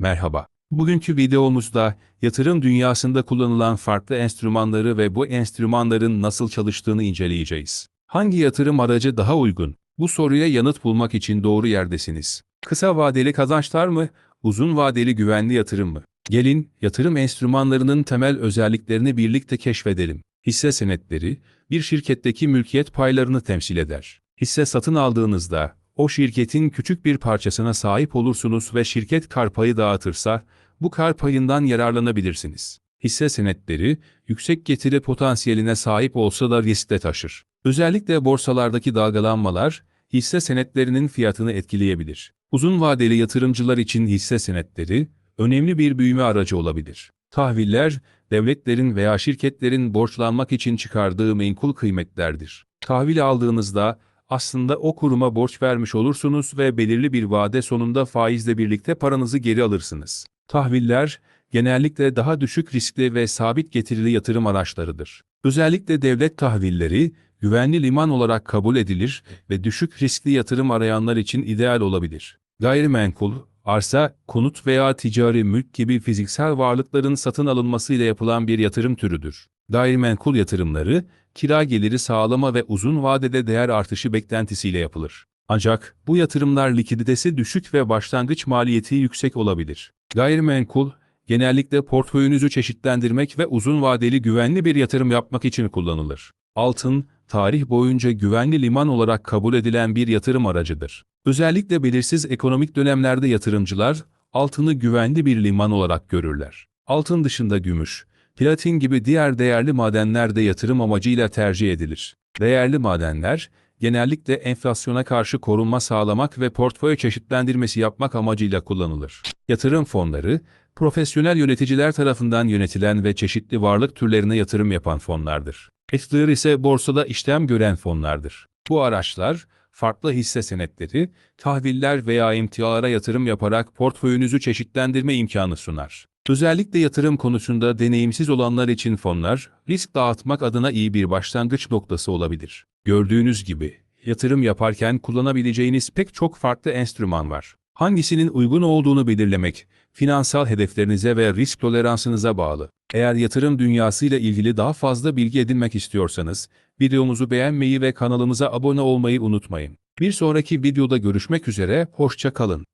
Merhaba. Bugünkü videomuzda yatırım dünyasında kullanılan farklı enstrümanları ve bu enstrümanların nasıl çalıştığını inceleyeceğiz. Hangi yatırım aracı daha uygun? Bu soruya yanıt bulmak için doğru yerdesiniz. Kısa vadeli kazançlar mı? Uzun vadeli güvenli yatırım mı? Gelin yatırım enstrümanlarının temel özelliklerini birlikte keşfedelim. Hisse senetleri, bir şirketteki mülkiyet paylarını temsil eder. Hisse satın aldığınızda, o şirketin küçük bir parçasına sahip olursunuz ve şirket kar payı dağıtırsa, bu kar payından yararlanabilirsiniz. Hisse senetleri, yüksek getiri potansiyeline sahip olsa da risk de taşır. Özellikle borsalardaki dalgalanmalar, hisse senetlerinin fiyatını etkileyebilir. Uzun vadeli yatırımcılar için hisse senetleri, önemli bir büyüme aracı olabilir. Tahviller, devletlerin veya şirketlerin borçlanmak için çıkardığı menkul kıymetlerdir. Tahvil aldığınızda, aslında o kuruma borç vermiş olursunuz ve belirli bir vade sonunda faizle birlikte paranızı geri alırsınız. Tahviller, genellikle daha düşük riskli ve sabit getirili yatırım araçlarıdır. Özellikle devlet tahvilleri, güvenli liman olarak kabul edilir ve düşük riskli yatırım arayanlar için ideal olabilir. Gayrimenkul, arsa, konut veya ticari mülk gibi fiziksel varlıkların satın alınmasıyla yapılan bir yatırım türüdür. Gayrimenkul yatırımları, kira geliri sağlama ve uzun vadede değer artışı beklentisiyle yapılır. Ancak bu yatırımlar likiditesi düşük ve başlangıç maliyeti yüksek olabilir. Gayrimenkul, genellikle portföyünüzü çeşitlendirmek ve uzun vadeli güvenli bir yatırım yapmak için kullanılır. Altın, tarih boyunca güvenli liman olarak kabul edilen bir yatırım aracıdır. Özellikle belirsiz ekonomik dönemlerde yatırımcılar, altını güvenli bir liman olarak görürler. Altın dışında gümüş, platin gibi diğer değerli madenler de yatırım amacıyla tercih edilir. Değerli madenler, genellikle enflasyona karşı korunma sağlamak ve portföy çeşitlendirmesi yapmak amacıyla kullanılır. Yatırım fonları, profesyonel yöneticiler tarafından yönetilen ve çeşitli varlık türlerine yatırım yapan fonlardır. Ethiler ise borsada işlem gören fonlardır. Bu araçlar, farklı hisse senetleri, tahviller veya emtialara yatırım yaparak portföyünüzü çeşitlendirme imkanı sunar. Özellikle yatırım konusunda deneyimsiz olanlar için fonlar, risk dağıtmak adına iyi bir başlangıç noktası olabilir. Gördüğünüz gibi, yatırım yaparken kullanabileceğiniz pek çok farklı enstrüman var. Hangisinin uygun olduğunu belirlemek, finansal hedeflerinize ve risk toleransınıza bağlı. Eğer yatırım dünyasıyla ilgili daha fazla bilgi edinmek istiyorsanız, videomuzu beğenmeyi ve kanalımıza abone olmayı unutmayın. Bir sonraki videoda görüşmek üzere, hoşça kalın.